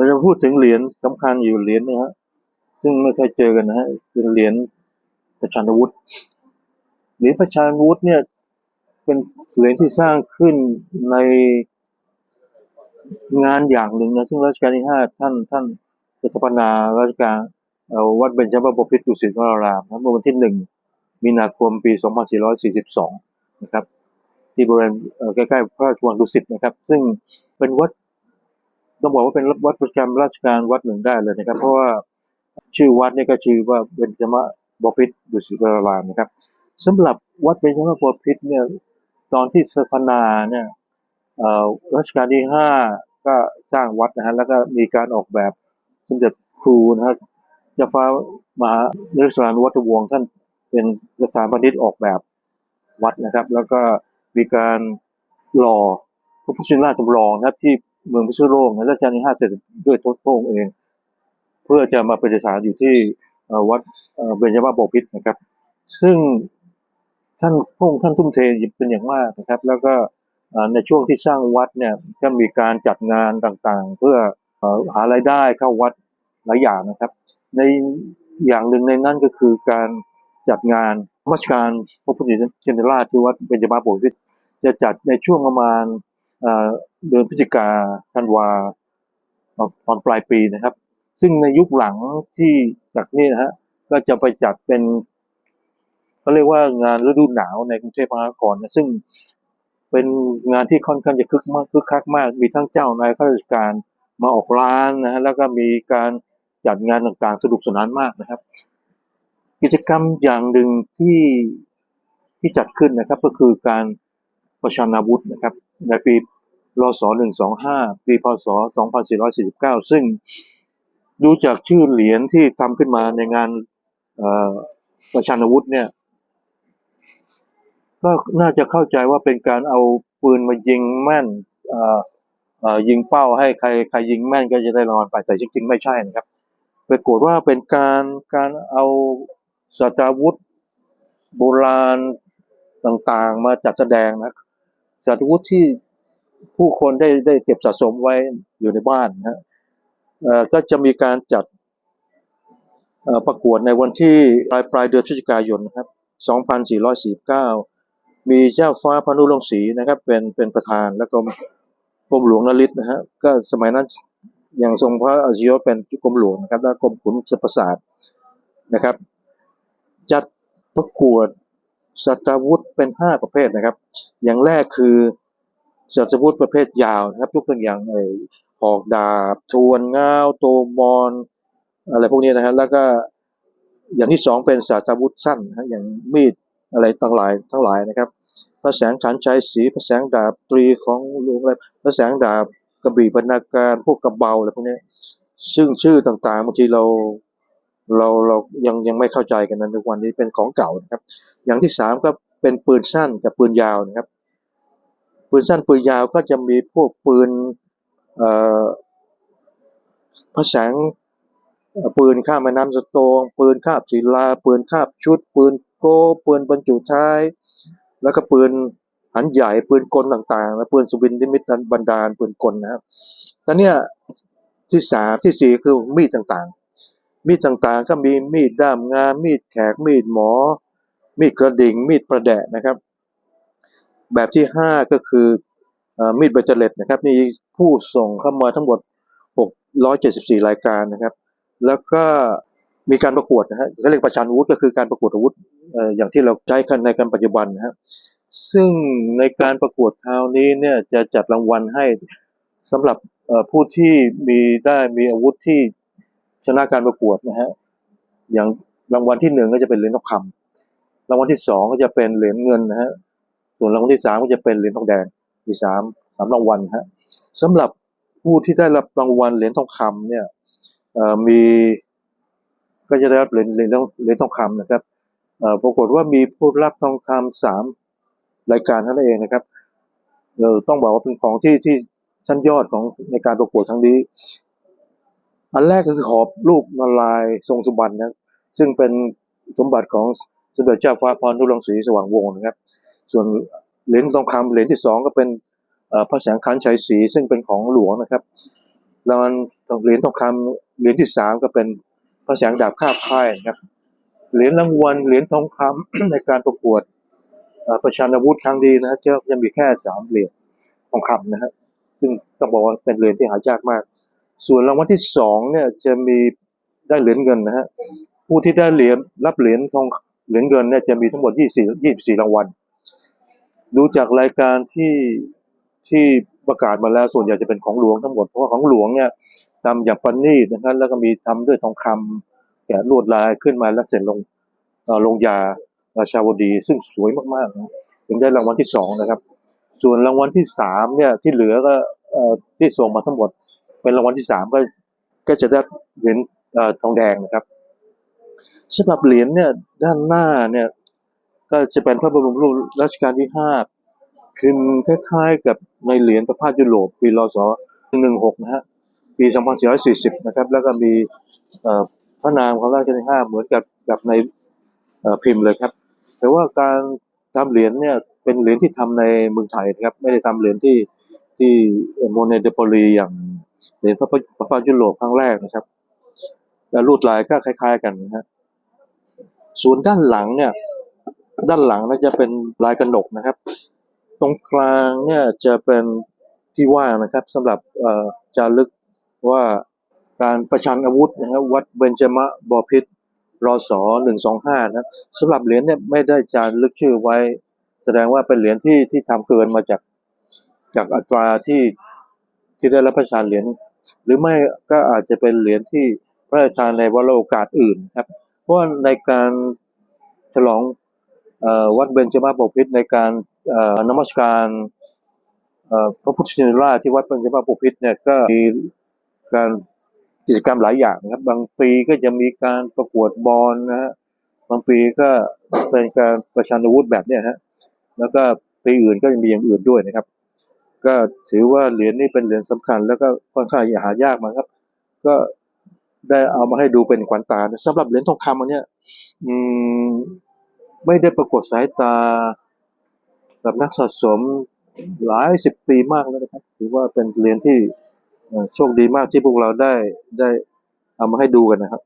เราจะพูดถึงเหรียญสำคัญอยู่เหรียญนะฮะซึ่งไม่เคยเจอกันนะฮะคือเหรียญประชานวุฒิเหรียญประชานวุฒิเนี่ย เป็นเหรียญที่สร้างขึ้นในงานอย่างหนึ่งนะซึ่งรัชกาลที่ห้าท่านท่านสถาปนารัชกาลวัดเบญจพบพิตรดุสิตวรารามนะเมื่อวันที่หนึ่งมีนาคมปี 2442 นะครับ ที่บริเวณใกล้ๆพระราชวังดุสิตนะครับ ซึ่งเป็นวัด ต้องบอกว่าเป็นวัดประจำราชการวัดหนึ่งได้เลยนะครับ เพราะว่าชื่อวัดเนี่ยก็ชื่อว่าเบญจมบพิตรดุสิตรารามนะครับสำหรับวัดเบญจมบพิตรเนี่ยตอนที่สถาปนาเนี่ยรัชกาลที่ห้าก็สร้างวัดนะฮะแล้วก็มีการออกแบบสมเด็จครูนะฮะจ้าฟ้ามหานเรศวรวัฒวงศ์ท่านเป็นสถาปนิกออกแบบวัดนะครับ แล้วก็มีการหล่อพระพุทธชินราชจำลองนะครับที่ เมืองพิษณุโลกนะรัชกาลที่ห้าเสร็จด้วยทศพระองค์เอง เพื่อจะมาประดิษฐานอยู่ที่วัดเบญจมาบพิตรนะครับ ซึ่งท่านพระองค์ท่านทุ่มเทเป็นอย่างมากนะครับ แล้วก็ในช่วงที่สร้างวัดเนี่ยก็มีการจัดงานต่างๆ เพื่ออหารายได้เข้าวัดหลายอย่างนะครับ ในอย่างหนึ่งในนั้นก็คือการจัดงานมัสการพระพุทธชินราชที่วัดเบญจมาบพิตรจะจัดในช่วงประมาณ เดือนพฤศจิกาธันวาตอนปลายปีนะครับ ซึ่งในยุคหลังที่จากนี้นะฮะก็จะไปจัดเป็นเขาเรียกว่างานฤดูหนาวในกรุงเทพมหานครนะซึ่งเป็นงานที่ค่อนข้างจะคึกมากคึกคักมาก มีทั้งเจ้านายข้าราชการมาออกร้านนะฮะแล้วก็มีการจัดงานต่างๆ สนุกสนานมากนะครับ กิจกรรมอย่างหนึ่งที่ที่จัดขึ้นนะครับ ก็คือการประชานาวุธนะครับ ในปีรศ125 ปีพศ 2449 ซึ่งดูจากชื่อเหรียญที่ทำขึ้นมาในงานประชันอาวุธเนี่ย ก็น่าจะเข้าใจว่าเป็นการเอาปืนมายิงแม่นยิงเป้าให้ใครใครยิงแม่นก็จะได้รางวัลไปแต่จริงๆไม่ใช่นะครับปรากฏว่าเป็นการการเอาสตราวุธโบราณต่างๆ มาจัดแสดงนะ สัตวุธที่ผู้คนได้ได้เก็บสะสมไว้อยู่ในบ้านนะก็จะมีการจัดประกวดในวันที่ปลายปลายเดือนพฤศจิกายนนะครับ 2449 มีเจ้าฟ้าพระนุรงศรีนะครับ เป็นเป็นประธานแล้วก็กรมหลวงนฤทธิ์นะฮะก็สมัยนั้นอย่างทรงพระอาชยศเป็นกรมหลวงนะครับ และกรมขุนศประสาทนะครับ จัดประกวด สัตวุธเป็นห้าประเภทนะครับ อย่างแรกคือสัตวุธประเภทยาวนะครับยกตัวอย่างไอ้ออกดาบ ทวนง้าวโตมอนอะไรพวกนี้นะฮะแล้วก็อย่างที่สองเป็นสาธวุธสั้นนะอย่างมีดอะไรทั้งหลายทั้งหลายนะครับ พระแสงขันชัยศรีพระแสงดาบตรีของหลวงอะไรพระแสงดาบกระบี่บรรณาการพวกกระเบาอะไรพวกนี้ซึ่งชื่อต่างๆบางทีเรา เราเรายังยังไม่เข้าใจกันนะในวันนี้เป็นของเก่านะครับ อย่างที่สามก็เป็นปืนสั้นกับปืนยาวนะครับ ปืนสั้นปืนยาวก็จะมีพวกปืนเอ่อพะแสงปืนข้ามแม่น้ำสโตงปืนคาบศิลา ปืนคาบชุด ปืนโก้ปืนบรรจุท้าย แล้วก็ปืนหันใหญ่ปืนกลต่างๆและปืนสุบินนิมิตบันดาลปืนกลนะครับตอนนี้ที่สามที่สี่คือมีดต่างๆ มีดต่างๆ ก็มีมีดด้ามงามมีดแขกมีดหมอ มีดกระดิ่ง มีดประแดะนะครับ แบบที่ห้าก็คืออมีดเบตเตอร์เล็ตนะครับ มีผู้ส่งเข้ามาทั้งหมด 674 รายการนะครับ แล้วก็มีการประกวดนะฮะเขาเรียกประชันอาวุธก็คือการประกวดอาวุธออย่างที่เราใช้กันในการปัจจุบันนะฮะซึ่งในการประกวดคราวนี้เนี่ยจะจัดรางวัลให้สำหรับผู้ที่มีได้มีอาวุธที่ ชนะการประกวดนะฮะอย่างรางวัลที่หนึ่งก็จะเป็นเหรียญทองคำรางวัลที่สองก็จะเป็นเหรียญเงินนะฮะส่วนรางวัลที่สามก็จะเป็นเหรียญทองแดงมีสามสามรางวัลฮะสำหรับผู้ที่ได้รับรางวัลเหรียญทองคำเนี่ยมีก็จะได้รับเหรียญเหรียญทองเหรียญทองคำนะครับปรากฏว่ามีผู้รับทองคำสามรายการเท่านั้นเองนะครับเออต้องบอกว่าเป็นของที่ที่ชั้นยอดของในการประกวดครั้งนี้ อันแรกก็คือหอบรูปนารายทรงสุบรรณนะซึ่งเป็นสมบัติของสมเด็จเจ้าฟ้าพรนุรังสีสว่างวงศ์นะครับ ส่วนเหรียญทองคำเหรียญที่สองก็เป็นพระแสงขันชัยศรีซึ่งเป็นของหลวงนะครับรางวัลเหรียญทองคำเหรียญที่สามก็เป็นพระแสงดาบข้าบค่ายนะครับเหรียญรางวัลเหรียญทองคำในการประกวดประชันอาวุธครั้งดีนะฮะจะจะมีแค่สามเหรียญทองคำนะฮะซึ่งต้องบอกว่าเป็นเหรียญที่หายากมาก ส่วนรางวัลที่สองเนี่ยจะมีได้เหรียญเงินนะฮะผู้ที่ได้เหรียญรับเหรียญทองเหรียญเงินเนี่ยจะมีทั้งหมด24 24รางวัลดูจากรายการที่ที่ประกาศมาแล้วส่วนใหญ่จะเป็นของหลวงทั้งหมดเพราะว่าของหลวงเนี่ยทำอย่างประณีตนะครับแล้วก็มีทำด้วยทองคำแกะลวดลายขึ้นมาแล้วเสร็จลงลงยาราชาวดี ซึ่งสวยมากๆนะถึงได้รางวัลที่สองนะครับ ส่วนรางวัลที่สามเนี่ยที่เหลือก็ที่ส่งมาทั้งหมด เป็นรางวัลที่สามก็ก็จะได้เหรียญทองแดงนะครับสำหรับเหรียญเนี่ยด้านหน้าเนี่ยก็จะเป็นพระบรมรูปรัชกาลที่ห้าพิมคล้ายๆกับในเหรียญพระพาสยุโรปปีรศ16นะฮะปี 2440 นะครับ แล้วก็มีพระนามของรัชกาลที่ห้าเหมือนกับกับในพิมพ์เลยครับ แต่ว่าการทำเหรียญเนี่ย เป็นเหรียญที่ทำในเมืองไทยนะครับ ไม่ได้ทำเหรียญที่ที่โมเนเดโปลีอย่างเหรียญพระพระพายุโรปครั้งแรกนะครับ และลวดลายก็คล้าย ๆ กันนะฮะส่วนด้านหลังเนี่ย ด้านหลังน่าจะเป็นลายกระหนกนะครับ ตรงกลางเนี่ยจะเป็นที่ว่างนะครับสำหรับจารึกว่าการประชันอาวุธนะครับวัดเบญจมะบพิตรรศหนึ่งสองห้านะสำหรับเหรียญเนี่ยไม่ได้จารึกชื่อไว้ แสดงว่าเป็นเหรียญที่ที่ทำเกินมาจากจากอัตราที่ที่ได้รับพระราชทานเหรียญหรือไม่ก็อาจจะเป็นเหรียญที่พระราชทานในวโรโอกาสอื่นครับ เพราะในการฉลองอวัดเบญจมาบพิตรในการนมัสการพระพุทธชินราชที่วัดเบญจมาบพิตรเนี่ยก็มีการกิจกรรมหลายอย่างนะครับ บางปีก็จะมีการประกวดบอลนะฮะบางปีก็ เป็นการประชันอาวุธแบบเนี้ยฮะแล้วก็ปีอื่นก็ยังมีอย่างอื่นด้วยนะครับ ก็ถือว่าเหรียญนี้เป็นเหรียญสำคัญ แล้วก็ค่อนข้างหายากมากครับ ก็ได้เอามาให้ดูเป็นขวัญตานะสำหรับเหรียญทองคำอันเนี้ยอืมไม่ได้ปรากฏสายตากับนักสะสมหลายสิบปีมากแล้วนะครับ ถือว่าเป็นเหรียญที่โชคดีมากที่พวกเราได้ได้เอามาให้ดูกันนะครับ